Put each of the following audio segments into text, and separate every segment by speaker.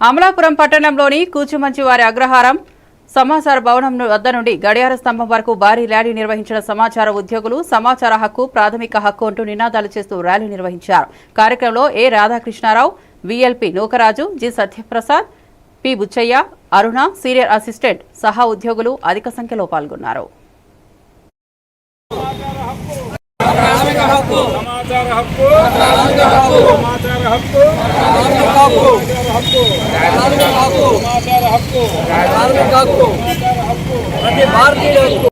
Speaker 1: అమలాపురం పట్టణంలోని కూచుమంచి వారి అగ్రహారం సమాచార భవనం వద్ద నుండి గడియార స్తంభం వరకు భారీ ర్యాలీ నిర్వహించిన సమాచార ఉద్యోగులు సమాచార హక్కు ప్రాథమిక హక్కు అంటూ నినాదాలు చేస్తూ ర్యాలీ నిర్వహించారు. కార్యక్రమంలో A Radhakrishnarao VLP Nookaraju G Satyaprasad P Buchaiah Aruna senior assistant సహా ఉద్యోగులు అధిక సంఖ్యలో పాల్గొన్నారు.
Speaker 2: సమాచార హక్కు సమాచార హక్కు. సమాచార హక్కు. సమాచార హక్కు.
Speaker 3: ప్రతి భారతీయుడు హక్కు.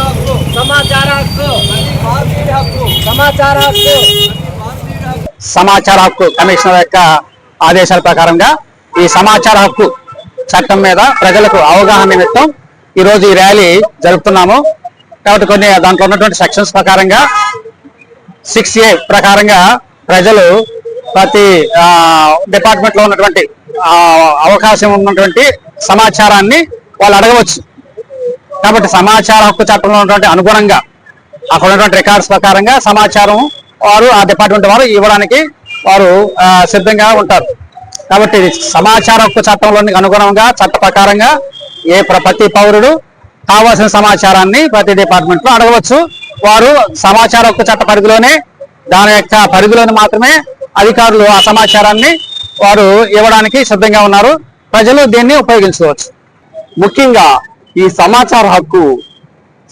Speaker 3: హక్కు. సమాచార హక్కు. ప్రతి హక్కు. సమాచార హక్కు.
Speaker 4: సమాచార హక్కు కమిషనర్ యొక్క ఆదేశాల ప్రకారంగా ఈ సమాచార హక్కు చట్టం మీద ప్రజలకు అవగాహన నిమిత్తం ఈరోజు ఈ ర్యాలీ జరుపుతున్నాము. కాబట్టి కొన్ని దాంట్లో ఉన్నటువంటి సెక్షన్స్ ప్రకారంగా సిక్స్ ఏ ప్రకారంగా ప్రజలు ప్రతి డిపార్ట్మెంట్లో ఉన్నటువంటి అవకాశం ఉన్నటువంటి సమాచారాన్ని వాళ్ళు అడగవచ్చు. కాబట్టి సమాచార హక్కు చట్టంలో ఉన్నటువంటి అనుగుణంగా అక్కడ ఉన్నటువంటి రికార్డ్స్ ప్రకారంగా సమాచారం వారు ఆ డిపార్ట్మెంట్ వారు ఇవ్వడానికి వారు సిద్ధంగా ఉంటారు. కాబట్టి సమాచార హక్కు చట్టంలోని అనుగుణంగా చట్ట ప్రకారంగా ఏ ప్రతి పౌరుడు కావాల్సిన సమాచారాన్ని ప్రతి డిపార్ట్మెంట్లో అడగవచ్చు. వారు సమాచార హక్కు చట్ట పరిధిలోనే దాని యొక్క పరిధిలోని మాత్రమే అధికారులు ఆ సమాచారాన్ని వారు ఇవ్వడానికి సిద్ధంగా ఉన్నారు. ప్రజలు దీన్ని ఉపయోగించుకోవచ్చు.
Speaker 5: ముఖ్యంగా ఈ సమాచార హక్కు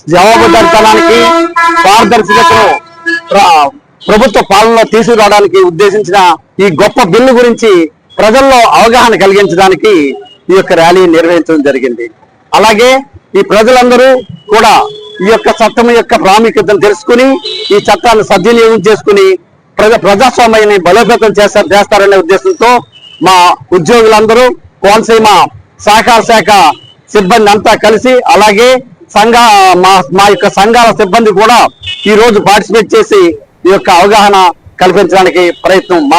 Speaker 5: జవాబుదారితనానికి పారదర్శకతను ప్రభుత్వ పాలనలో తీసుకురావడానికి ఉద్దేశించిన ఈ గొప్ప బిల్లు గురించి ప్రజల్లో అవగాహన కలిగించడానికి ఈ యొక్క ర్యాలీ నిర్వహించడం జరిగింది. అలాగే ఈ ప్రజలందరూ కూడా ఈ యొక్క చట్టం యొక్క ప్రాముఖ్యతను తెలుసుకుని ఈ చట్టాన్ని సద్వినియోగం చేసుకుని ప్రజ ప్రజాస్వామ్యాన్ని బలోపేతం చేస్తారు చేస్తారనే ఉద్దేశంతో మా ఉద్యోగులందరూ కోనసీమ సహకార శాఖ సిబ్బంది అంతా కలిసి అలాగే సంఘ మా మా యొక్క సంఘాల సిబ్బంది కూడా ఈ రోజు పార్టిసిపేట్ చేసి ఈ యొక్క అవగాహన కల్పించడానికి ప్రయత్నం మా